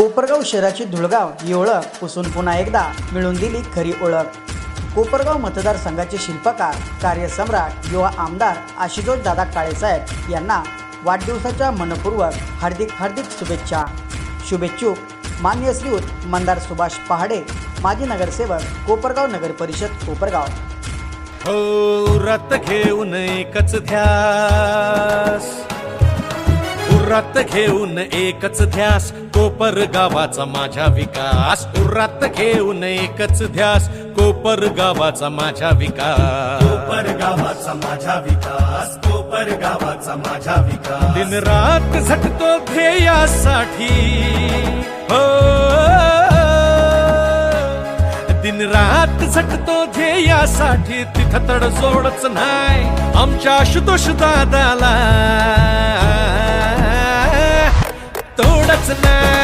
कोपरगाव शहराची धुळगाव ही ओळख पुसून पुन्हा एकदा मिळून दिली खरी ओळख. कोपरगाव मतदारसंघाचे शिल्पकार कार्यसम्राट युवा आमदार आशुतोष दादा काळेसाहेब यांना वाढदिवसाच्या मनपूर्वक हार्दिक हार्दिक शुभेच्छा. शुभेच्छुक मान्य श्रीयुत मंदार सुभाष पहाडे माजी नगरसेवक कोपरगाव नगर परिषद कोपरगाव. हो रथ घेऊन एकच ध्यास. उरात घेऊन एकच ध्यास कोपर गावाचा माझा विकास. उरात घेऊन एकच ध्यास कोपर गावाचा माझा विकास. कोपर गावाचा माझा विकास कोपर गावाचा माझा विकास. दिन रात झटतो ध्येयासाठी. हो. दिन रात झटतो ध्येयासाठी तिथं तडजोडच नाही आमच्या आशुतोष दादाला. yeah.